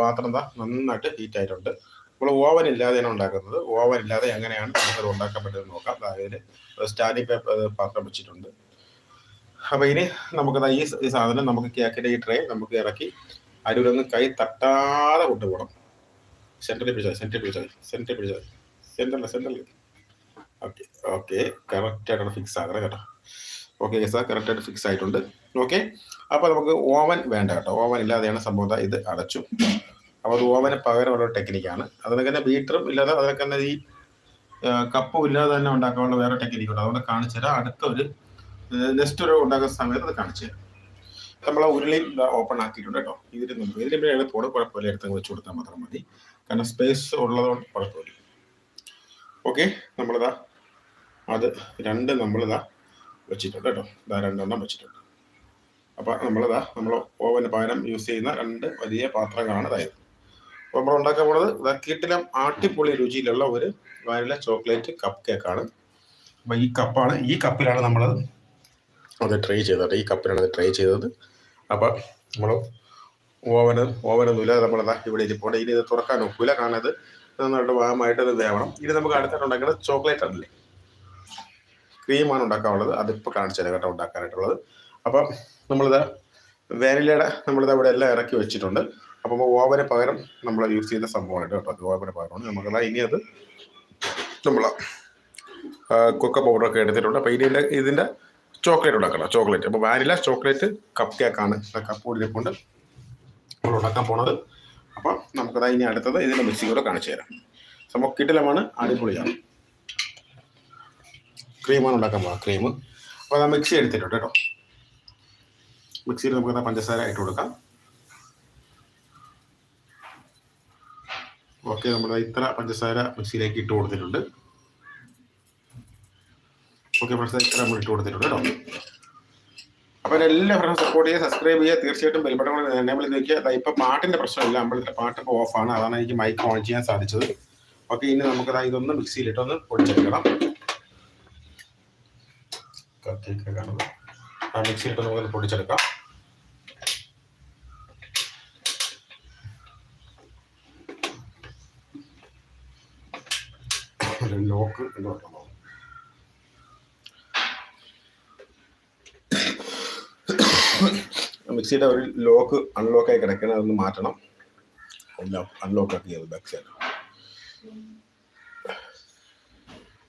പാത്രം നന്നായിട്ട് ഹീറ്റ് ആയിട്ടുണ്ട്. നമ്മൾ ഓവൻ ഇല്ലാതെയാണ് ഉണ്ടാക്കുന്നത്. ഓവൻ ഇല്ലാതെ എങ്ങനെയാണ് നമുക്കത് ഉണ്ടാക്കാൻ പറ്റുന്നത് നോക്കാം അതായത് സ്റ്റാൻഡിംഗ് പേപ്പർ പാത്രം വെച്ചിട്ടുണ്ട്. അപ്പോൾ ഇനി നമുക്ക് ഈ സാധനം നമുക്ക് കേക്കിന്റെ ഈ ട്രേ നമുക്ക് ഇറക്കി അരുവിലൊന്ന് കൈ തട്ടാതെ കൊണ്ടുപോകണം. സെന്ററിൽ പിടിച്ചാൽ സെന്ററിൽ പിടിച്ചാൽ സെന്ററിൽ പിടിച്ചാൽ സെന്ററിൽ സെന്ററിൽ ഓക്കെ ഓക്കെ കറക്റ്റായിട്ടാണ് ഫിക്സ് ആകണം കേട്ടോ. ഓക്കെ സാർ കറക്റ്റായിട്ട് ഫിക്സ് ആയിട്ടുണ്ട്. ഓക്കെ അപ്പോൾ നമുക്ക് ഓവൻ വേണ്ട കേട്ടോ. ഓവൻ ഇല്ലാതെയാണ് സംഭവം ഇത് അടച്ചു. അപ്പോൾ അത് ഓവന് പകരമുള്ള ടെക്നിക്കാണ് അതിനൊക്കെ തന്നെ ബീറ്ററും ഇല്ലാതെ അതിനൊക്കെ തന്നെ ഈ കപ്പും ഇല്ലാതെ തന്നെ ഉണ്ടാക്കാനുള്ള വേറെ ടെക്നിക്ക് ഉണ്ട്. അതുകൊണ്ട് കാണിച്ചു തരാം. അടുത്ത ഒരു നെക്സ്റ്റ് ഒരു ഉണ്ടാക്കുന്ന സമയത്ത് അത് കാണിച്ചു തരാം. നമ്മൾ ഉരുളിയും ഉരുളി ഓപ്പൺ ആക്കിയിട്ടുണ്ട് കേട്ടോ. ഇതിന് മുമ്പ്. ഇതിന് പിന്നെ എളുപ്പമാണ് കുഴപ്പമില്ല. എടുത്ത് വെച്ച് കൊടുത്താൽ മാത്രം മതി. കാരണം സ്പേസ് ഉള്ളതുകൊണ്ട് കുഴപ്പമില്ല. ഓക്കെ നമ്മളിതാ അത് രണ്ട് നമ്മളിതാ വെച്ചിട്ടുണ്ട് കേട്ടോ. ഇതാ രണ്ടെണ്ണം വെച്ചിട്ടുണ്ട്. അപ്പോൾ നമ്മളിതാ നമ്മൾ ഓവന് പകരം യൂസ് ചെയ്യുന്ന രണ്ട് വലിയ പാത്രങ്ങളാണ് ഇതായത് അപ്പോൾ നമ്മൾ ഉണ്ടാക്കാൻ പോണത് ഇതാ കിട്ടിലും ആട്ടിപ്പൊളി രുചിയിലുള്ള ഒരു വാനില ചോക്ലേറ്റ് കപ്പ് കേക്കാണ് അപ്പോൾ ഈ കപ്പാണ് ഈ കപ്പിലാണ് നമ്മൾ അത് ട്രൈ ചെയ്തത്. ഈ കപ്പിലാണ് അത് ട്രൈ ചെയ്തത്. അപ്പോൾ നമ്മൾ ഓവന് ഓവനൊന്നുമില്ല നമ്മളതാ ഇവിടെ ഇരിപ്പുണ്ട്. ഇനി ഇത് തുറക്കാൻ ഒക്കില്ല കാരണം അത് നന്നായിട്ട് വാമായിട്ട് അത് വേവണം. ഇനി നമുക്ക് അടുത്തായിട്ട് ഉണ്ടാക്കേണ്ടത് ചോക്ലേറ്റ് ആണല്ലേ. ക്രീമാണ് ഉണ്ടാക്കാനുള്ളത്. അതിപ്പോൾ കാണിച്ചു കേട്ടോ ഉണ്ടാക്കാനായിട്ടുള്ളത്. അപ്പം നമ്മളിത് വാനിലയുടെ നമ്മളിത് അവിടെ എല്ലാം ഇറക്കി വെച്ചിട്ടുണ്ട്. അപ്പം ഓവന് പകരം നമ്മൾ യൂസ് ചെയ്യുന്ന സംഭവമായിട്ട് കേട്ടോ. ഓവന് പകരമാണ്. നമുക്കത് ഇനി അത് നമ്മൾ കൊക്ക പൗഡറൊക്കെ എടുത്തിട്ടുണ്ട്. അപ്പോൾ ഇതിന്റെ ഇതിന്റെ ചോക്ലേറ്റ് ഉണ്ടാക്കണം ചോക്ലേറ്റ് അപ്പോൾ വാനില ചോക്ലേറ്റ് കപ്പ് കേക്കാണ് കപ്പ് കൂടിയിരിപ്പുണ്ട്. നമ്മൾ ഉണ്ടാക്കാൻ പോണത്. അപ്പം നമുക്കതാ ഇനി അടുത്തത് ഇതിന്റെ മിക്സി കൂടെ കാണിച്ചു തരാം. സംഭവം അടിപൊളിയാണ്. ക്രീമാണ് ഉണ്ടാക്കാൻ പോകുന്നത് ക്രീം അപ്പോൾ അത് മിക്സി എടുത്തിട്ടുണ്ട് കേട്ടോ. മിക്സിയിൽ നമുക്ക് പഞ്ചസാര ഇട്ട് കൊടുക്കാം. ഓക്കെ നമ്മൾ ഇത്ര പഞ്ചസാര മിക്സിയിലേക്ക് ഇട്ട് കൊടുത്തിട്ടുണ്ട്. ഓക്കെ ഫ്രണ്ട്സ് ഇത്ര നമ്മൾ ഇട്ട് കൊടുത്തിട്ടുണ്ട് കേട്ടോ. അപ്പോൾ എല്ലാ ഫ്രണ്ട്സ് സപ്പോർട്ട് ചെയ്യുക സബ്സ്ക്രൈബ് ചെയ്യുക. തീർച്ചയായിട്ടും ബെൽബട്ടൺ എനേബിൾ ചെയ്ത് വെക്കുക ഇപ്പൊ പാട്ടിന്റെ പ്രശ്നമില്ല. അമ്പലത്തിലെ ഇപ്പോൾ ഓഫാണ് അതാണ് എനിക്ക് മൈക്ക് ഓൺ ചെയ്യാൻ സാധിച്ചത്. ഓക്കെ ഇനി നമുക്ക് ദാ ഇതൊന്ന് മിക്സിയിലിട്ടൊന്ന് പൊടിച്ചെടുക്കണം. കാണുന്നത് ആ മിക്സിയിലിട്ട് നമുക്ക് പൊടിച്ചെടുക്കാം. ഒരു ലോക്ക് എന്ന് പറയുന്നത് മിക്സിയുടെ ഒരു ലോക്ക് അൺലോക്ക് ആയി കിടക്കണം അതൊന്ന് മാറ്റണം. അൺലോക്ക് ആക്കിയത് ബാക്ക് സൈഡ്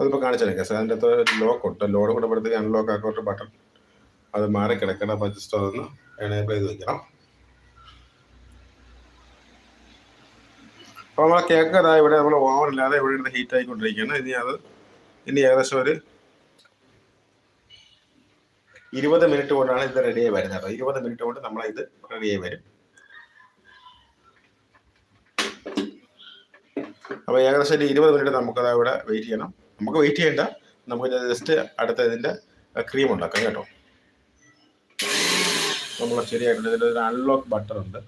അതിപ്പോൾ കാണിച്ചേക്കാം സാർ അതിന്റെ അകത്ത് ഒരു ലോക്ക് ഉണ്ട്. ലോഡ് കൊണ്ടുമ്പോഴത്തേക്ക് അൺലോക്ക് ആക്കോട്ട് ബട്ടൺ അത് മാറി കിടക്കണം അപ്പോൾ ജസ്റ്റ് അതൊന്ന് എനേബിൾ ചെയ്ത് വെക്കണം. അപ്പോൾ നമ്മളെ കേക്ക് അതാ ഇവിടെ നമ്മൾ ഓവർ ഇല്ലാതെ ഇവിടെ ഇരുന്ന് ഹീറ്റ് ആയിക്കൊണ്ടിരിക്കുകയാണ് ഇനി അത് ഇനി ഏകദേശം ഒരു ഇരുപത് മിനിറ്റ് കൊണ്ടാണ് ഇത് റെഡിയായി വരുന്നത്. ഇരുപത് മിനിറ്റ് കൊണ്ട് നമ്മളെ ഇത് റെഡിയായി വരും. അപ്പോൾ ഏകദേശം ഒരു ഇരുപത് മിനിറ്റ് നമുക്കത് ഇവിടെ വെയിറ്റ് ചെയ്യണം. നമുക്ക് വെയിറ്റ് ചെയ്യണ്ട. നമുക്ക് ജസ്റ്റ് അടുത്ത ഇതിന്റെ ക്രീം ഉണ്ടാക്കാം കേട്ടോ. നമ്മൾ ശരിയായിട്ടുണ്ട് ഇതിന്റെ ഒരു അൺലോക്ക് ബട്ടർ ഉണ്ട്.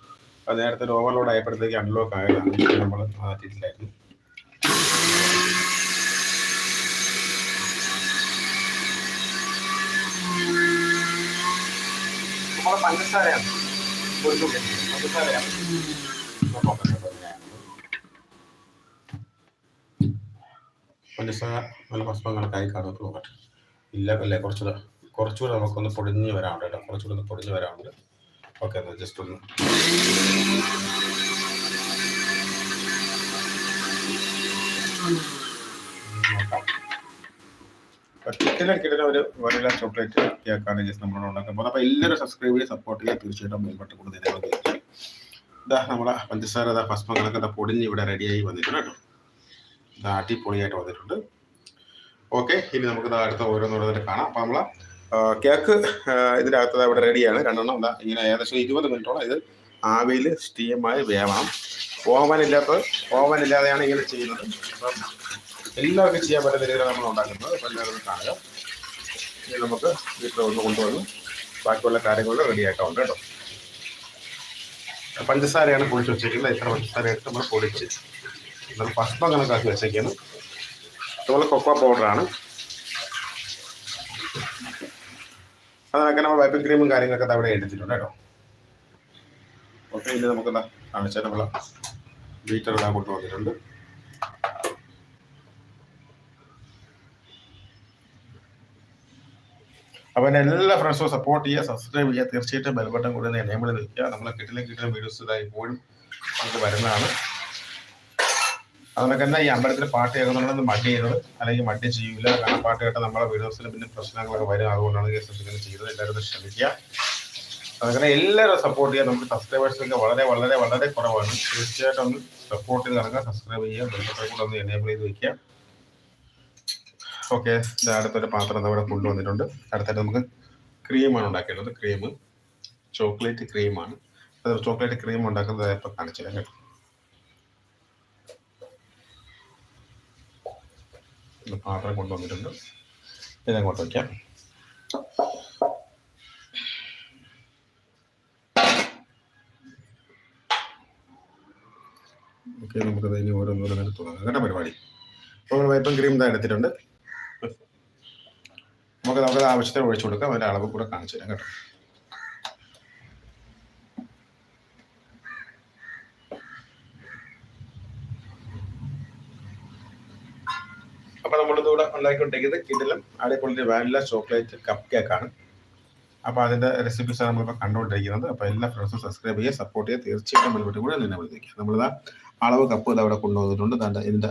അത് നേരത്തെ ഒരു ഓവർലോഡ് ആയപ്പോഴത്തേക്ക് അൺലോക്ക് ആയതാണ് നമ്മൾ മാറ്റിയിട്ടില്ലായിരുന്നു. പഞ്ചസാരയാണ്. പഞ്ചസാരയാണ്. നോക്കാം പഞ്ചസാര. നല്ല കണക്കായി കാണുന്നത് നോക്കട്ടെ ഇല്ല അല്ലേ? കുറച്ചുകൂടെ കുറച്ചുകൂടെ നമുക്കൊന്ന് പൊടിഞ്ഞ് വരാനുണ്ട് കേട്ടോ. കുറച്ചുകൂടെ ഒന്ന് പൊടിഞ്ഞ് വരാനുണ്ട്. ഓക്കെ എന്നാൽ ജസ്റ്റ് ഒന്ന് കിട്ടില്ല ഒരു വനില ചോക്ലേറ്റ് കേക്കാണ് ജസ്റ്റ് നമ്മളോട് ഉണ്ടാക്കാൻ പോകുന്നത്. അപ്പോൾ എല്ലാവരും സബ്സ്ക്രൈബ് ചെയ്ത് സപ്പോർട്ട് ചെയ്യുക. തീർച്ചയായിട്ടും മേൽപ്പെട്ട് കൂടുതൽ ഇതേപോലെ ഇതാ നമ്മളെ പഞ്ചസാര ഇതാ ഭസ്മം കണക്കൊക്കെ പൊടിഞ്ഞ് ഇവിടെ റെഡിയായി വന്നിട്ടുണ്ട് കേട്ടോ. ഇതാ അടിപൊളിയായിട്ട് വന്നിട്ടുണ്ട്. ഓക്കെ ഇനി നമുക്ക് ഇതാ അടുത്ത ഓരോന്നോരോന്നിട്ട് കാണാം. അപ്പോൾ നമ്മളെ കേക്ക് ഇതിന്റെ ഇതിനകത്ത് ഇവിടെ റെഡിയാണ് രണ്ടെണ്ണം എന്താ ഇങ്ങനെ ഏകദേശം ഇരുപത് മിനിറ്റോളം ഇത് ആവിയിൽ സ്റ്റീമായി വേവണം. ഓവൻ ഇല്ലാതെയാണ് ഇങ്ങനെ ചെയ്യുന്നത്. അപ്പം എല്ലാവർക്കും ചെയ്യാൻ പറ്റുന്ന രീതിയിൽ നമ്മൾ ഉണ്ടാക്കുന്നത്. അപ്പം എല്ലാവരും കാണുക. ഇനി നമുക്ക് വീട്ടിൽ ഒന്ന് കൊണ്ടുവന്ന് ബാക്കിയുള്ള കാര്യങ്ങൾ റെഡിയാക്കാറുണ്ട് കേട്ടോ. പഞ്ചസാരയാണ് പൊളിച്ച് വെച്ചേക്കുന്നത്. ഇത്ര പഞ്ചസാര എടുത്ത് നമ്മൾ പൊളിച്ച് നമ്മൾ ഭക്ഷണം കണക്കാക്കി വെച്ചേക്കുന്നത് അതുപോലെ കൊക്കോ പൗഡറാണ് അതിനൊക്കെ നമ്മൾ വൈപ്പിംഗ് ക്രീമും കാര്യങ്ങളൊക്കെ അവിടെ എടുത്തിട്ടുണ്ട് കേട്ടോ. ഓക്കെ ഇനി നമുക്ക് കാണിച്ചാൽ നമ്മൾ ബീറ്റർ കൊണ്ടു കൊണ്ടുവന്നിട്ടുണ്ട് അപ്പോൾ എന്റെ എല്ലാ ഫ്രണ്ട്സും സപ്പോർട്ട് ചെയ്യുക സബ്സ്ക്രൈബ് ചെയ്യുക. തീർച്ചയായിട്ടും ബെൽബട്ടൺ കൂടെ എനേബിൾ നിൽക്കുക നമ്മളെ കിട്ടിലും കിട്ടുന്ന വീഡിയോസ് ഇതായി ഇപ്പോഴും നമുക്ക് വരുന്നതാണ്. അതുകൊണ്ട് തന്നെ ഈ അമ്പലത്തിൽ പാട്ട് കേൾക്കുന്നുണ്ടെന്ന് മടി ചെയ്യുന്നത്. അല്ലെങ്കിൽ മടി ചെയ്യൂല. കാരണം പാട്ട് കേട്ട നമ്മളെ വീഡിയോസിൽ പിന്നെ പ്രശ്നങ്ങളൊക്കെ വരും. അതുകൊണ്ടാണ് കേസ് ഇങ്ങനെ ചെയ്തത്. എല്ലാവരും ശ്രമിക്കുക. അങ്ങനെ എല്ലാവരും സപ്പോർട്ട് ചെയ്യുക. നമുക്ക് സബ്സ്ക്രൈബേഴ്സ് ഒക്കെ വളരെ വളരെ വളരെ കുറവാണ്. തീർച്ചയായിട്ടും ഒന്ന് സപ്പോർട്ട് ചെയ്ത് ഇറങ്ങുക സബ്സ്ക്രൈബ് ചെയ്യുക. ബെൽബട്ടൺ കൂടെ ഒന്ന് എനേബിൾ ചെയ്ത് വയ്ക്കുക ഓക്കെ അടുത്തൊരു പാത്രം ഇവിടെ കൊണ്ടുവന്നിട്ടുണ്ട് അടുത്തായിട്ട് നമുക്ക് ക്രീമാണ് ഉണ്ടാക്കേണ്ടത്. ക്രീം ചോക്ലേറ്റ് ക്രീമാണ് ചോക്ലേറ്റ് ക്രീം ഉണ്ടാക്കുന്നത് ഇപ്പം കാണിച്ചു തരാം കേട്ടോ. പാത്രം കൊണ്ടുവന്നിട്ടുണ്ട്. ഇതങ്ങോട്ട് വയ്ക്കാം. ഓക്കെ നമുക്കത് ഇനി നേരം തുടങ്ങാം. കേട്ടോ പരിപാടി. അപ്പോൾ വൈപ്പം ക്രീം ഇതാ എടുത്തിട്ടുണ്ട്. നമുക്ക് നമുക്കത് ആവശ്യത്തിന് ഒഴിച്ചു കൊടുക്കാം. അതിന്റെ അളവ് കൂടെ കാണിച്ചു തരാം കേട്ടോ. അപ്പൊ നമ്മളിത് കൂടെ ഉണ്ടാക്കിക്കൊണ്ടിരിക്കുന്നത് കിടിലം അടിപൊളി വാനില ചോക്ലേറ്റ് കപ്പ് കേക്കാണ് അപ്പൊ അതിന്റെ റെസിപ്പീസ് ആണ് നമ്മളിപ്പോൾ കണ്ടുകൊണ്ടിരിക്കുന്നത്. അപ്പൊ എല്ലാ ഫ്രണ്ട്സും സബ്സ്ക്രൈബ് ചെയ്യുക സപ്പോർട്ട് ചെയ്യുക. തീർച്ചയായിട്ടും മുൻപോട്ട് കൂടെ നിന്നെ വിളിക്കുക. നമ്മളിതാ അളവ് കപ്പ് ഇത് അവിടെ കൊണ്ടുവന്നിട്ടുണ്ട്. ഇതാണ്ട് ഇതിന്റെ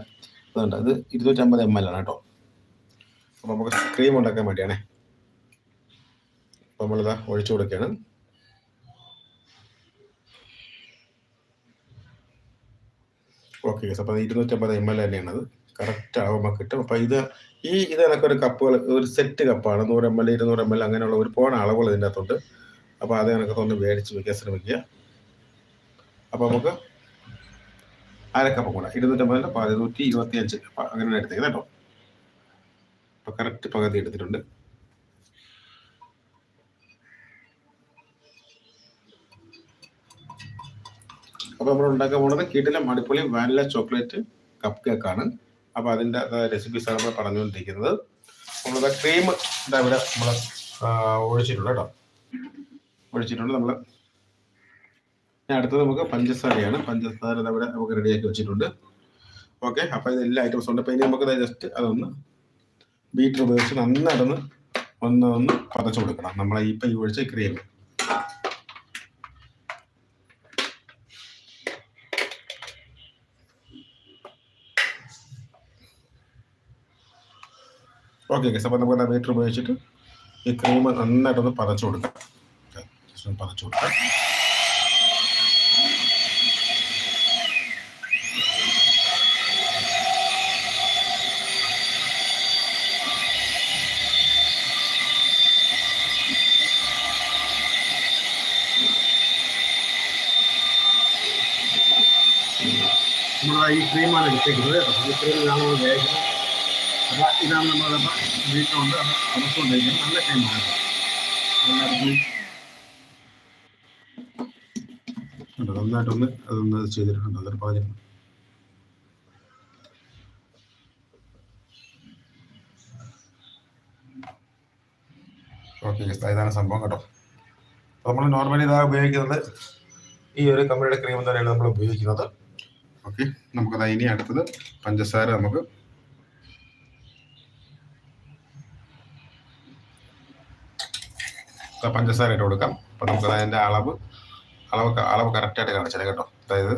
ഇതുണ്ട് ഇത് ഇരുന്നൂറ്റമ്പത് എം എൽ ആണ് കേട്ടോ. അപ്പൊ നമുക്ക് ക്രീം ഉണ്ടാക്കാൻ വേണ്ടിയാണേ. അപ്പൊ നമ്മളിതാ ഒഴിച്ചു കൊടുക്കുകയാണ്. ഓക്കെ അപ്പൊ ഇരുന്നൂറ്റമ്പത് എം എൽ തന്നെയാണത്. കറക്റ്റ് ആകുമ്പോൾ കിട്ടും. അപ്പൊ ഇത് ഈ ഇത് ഒരു കപ്പുകൾ ഒരു സെറ്റ് കപ്പാണ് നൂറ് എം എൽ ഇരുന്നൂറ് എം എൽ അങ്ങനെയുള്ള ഒരുപാട് അളവുകൾ ഇതിന്റെ അകത്തുണ്ട് അപ്പൊ അത് കണക്ക് ഒന്ന് മേടിച്ച് വയ്ക്കാൻ ശ്രമിക്കുക അപ്പൊ നമുക്ക് അരക്കപ്പം കൂടെ ഇരുന്നൂറ്റമ്പതിൽ പതിനൂറ്റി ഇരുപത്തി അഞ്ച് അങ്ങനെ എടുത്തേക്ക് കേട്ടോ. അപ്പൊ കറക്റ്റ് പകുതി എടുത്തിട്ടുണ്ട്. അപ്പൊ നമ്മൾ ഉണ്ടാക്കാൻ പോണത് കിടിലം അടിപൊളി വാനില ചോക്ലേറ്റ് കപ്പ് കേക്കാണ് അപ്പൊ അതിന്റെ റെസിപ്പീസ് ആണ് നമ്മൾ പറഞ്ഞുകൊണ്ടിരിക്കുന്നത്. നമ്മളത് ക്രീം ഇതാ ഇവിടെ നമ്മൾ ഒഴിച്ചിട്ടുണ്ട് കേട്ടോ. ഒഴിച്ചിട്ടുണ്ട് നമ്മൾ അടുത്തത് നമുക്ക് പഞ്ചസാരയാണ്. പഞ്ചസാര ഇവിടെ നമുക്ക് റെഡിയാക്കി വെച്ചിട്ടുണ്ട്. ഓക്കെ അപ്പൊ ഇത് എല്ലാ ഐറ്റംസും ഉണ്ട്. അപ്പൊ ഇനി നമുക്ക് ജസ്റ്റ് അതൊന്ന് ബീറ്റർ ഉപയോഗിച്ച് നന്നായിട്ടൊന്ന് ഒന്ന് ഒന്ന് പതച്ചു കൊടുക്കണം. നമ്മളെ ഇപ്പൊ ഈ ഒഴിച്ച ക്രീം ഓക്കെ ഗസ് അപ്പോൾ നമുക്ക് ബീറ്റർ ഉപയോഗിച്ചിട്ട് ഈ ക്രീം നന്നായിട്ടൊന്ന് പതച്ചു കൊടുക്കാം. Just ഒന്ന് പതച്ചു കൊടുക്കാം. നമ്മൾ ഈ ക്രീമാണ് എടുത്തേക്കുന്നത് ഈ ക്രീം നമ്മൾ വേഗം അപ്പൊ ഇതാണ് നമ്മുടെ വീട്ടിലുണ്ട്. അത് അടച്ചുകൊണ്ടിരിക്കുന്നത് നല്ല ടൈമാണ് ഉണ്ട്. നന്നായിട്ടൊന്ന് അതൊന്ന് ചെയ്തിട്ടുണ്ട്. അതൊരു പാചകം. ഓക്കെ ഇതാണ് സംഭവം കേട്ടോ. നമ്മൾ നോർമലി ഇതാ ഉപയോഗിക്കുന്നത് ഈ ഒരു കമ്പനിയുടെ ക്രീം തന്നെയാണ് നമ്മൾ ഉപയോഗിക്കുന്നത്. ഓക്കെ നമുക്കത് ഇനി അടുത്തത് പഞ്ചസാര നമുക്ക് പഞ്ചസാര ഇട്ട് കൊടുക്കാം. അപ്പം നമുക്ക് അതിന്റെ അളവ് അളവ് അളവ് കറക്റ്റായിട്ട് കാണിച്ചത് കേട്ടോ. അതായത്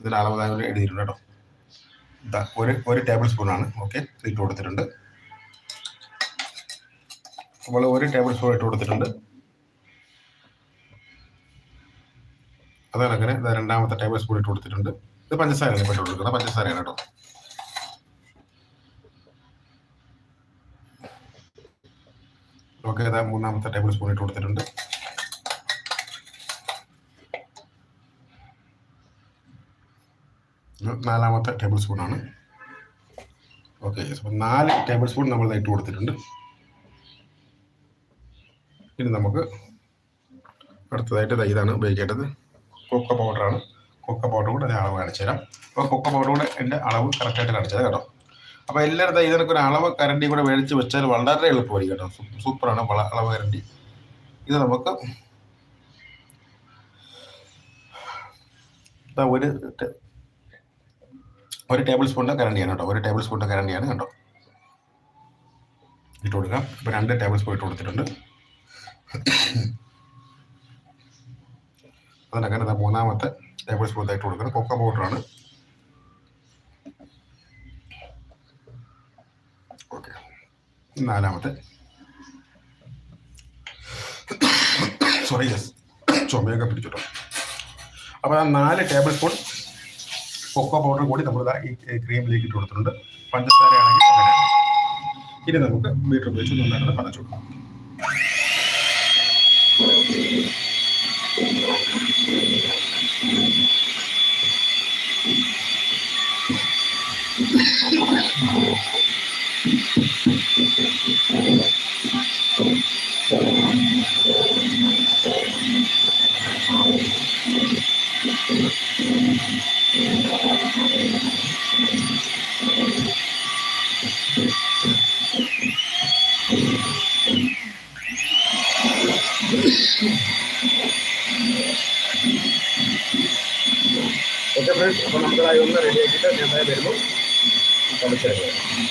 ഇതിന്റെ അളവ് അതായത് എഴുതിയിട്ടുണ്ട് കേട്ടോ. ഒരു ഒരു ടേബിൾ സ്പൂണാണ് ഓക്കെ ഇട്ട് കൊടുത്തിട്ടുണ്ട്. നമ്മൾ ഒരു ടേബിൾ സ്പൂൺ ഇട്ട് കൊടുത്തിട്ടുണ്ട്. അങ്ങനെ ഇതാ രണ്ടാമത്തെ ടേബിൾ സ്പൂൺ ഇട്ട് കൊടുത്തിട്ടുണ്ട്. ഇത് പഞ്ചസാരയാണ് ഇട്ട് കൊടുക്കുന്നത്. പഞ്ചസാരയാണ് കേട്ടോ. ഓക്കെ അതാ മൂന്നാമത്തെ ടേബിൾ സ്പൂൺ ഇട്ട് കൊടുത്തിട്ടുണ്ട്. നാലാമത്തെ ടേബിൾ സ്പൂൺ ആണ്. ഓക്കെ നാല് ടേബിൾ സ്പൂൺ നമ്മൾ ഇട്ട് കൊടുത്തിട്ടുണ്ട്. ഇനി നമുക്ക് അടുത്തതായിട്ട് ഇതാണ് ഉപയോഗിക്കേണ്ടത്. കൊക്ക പൗഡറാണ് കൊക്ക പൗഡർ കൂടെ അതിന്റെ അളവ് കാണിച്ചു തരാം അപ്പോൾ കൊക്ക പൗഡർ കൂടെ എന്റെ അളവ് കറക്റ്റായിട്ട് കാണിച്ചത് കേട്ടോ. അപ്പോൾ എല്ലായിടത്തും ഇതിനൊക്കെ ഒരു അളവ് കരണ്ടി കൂടെ മേടിച്ച് വെച്ചാൽ വളരെ എളുപ്പമായിരിക്കും കേട്ടോ. സൂപ്പറാണ് അളവ് കരണ്ടി. ഇത് നമുക്ക് ഒരു ഒരു ടേബിൾ സ്പൂണിന്റെ കരണ്ടിയാണ് കേട്ടോ. ഒരു ടേബിൾ സ്പൂണിന്റെ കരണ്ടിയാണ് കേട്ടോ ഇട്ട് കൊടുക്കാം. ഇപ്പൊ രണ്ട് ടേബിൾ സ്പൂൺ ഇട്ട് കൊടുത്തിട്ടുണ്ട്. ദാ മൂന്നാമത്തെ ടേബിൾ സ്പൂൺ ഇട്ട് കൊടുക്കുന്നത്. കൊക്കോ പൗഡറാണ്. നാലാമത്തെ. സോറി യെസ് ചുമയൊക്കെ പിടിച്ചിട്ടോ. അപ്പോൾ ആ നാല് ടേബിൾ സ്പൂൺ കൊക്കോ പൗഡർ കൂടി നമ്മൾ ഈ ക്രീമിലേക്ക് ഇട്ട് കൊടുത്തിട്ടുണ്ട്. പഞ്ചസാര ആണെങ്കിൽ ഇനി നമുക്ക് ബീറ്റർ ഉപയോഗിച്ച് നന്നായിട്ട് പതച്ചു കൊടുക്കാം. ഓക്കെ ഫ്രണ്ട്സ് അപ്പോൾ നമുക്കതായി ഒന്ന് റെഡി ആക്കിയിട്ട് ഞാൻ വരുന്നു. പതച്ചെടുക്കാം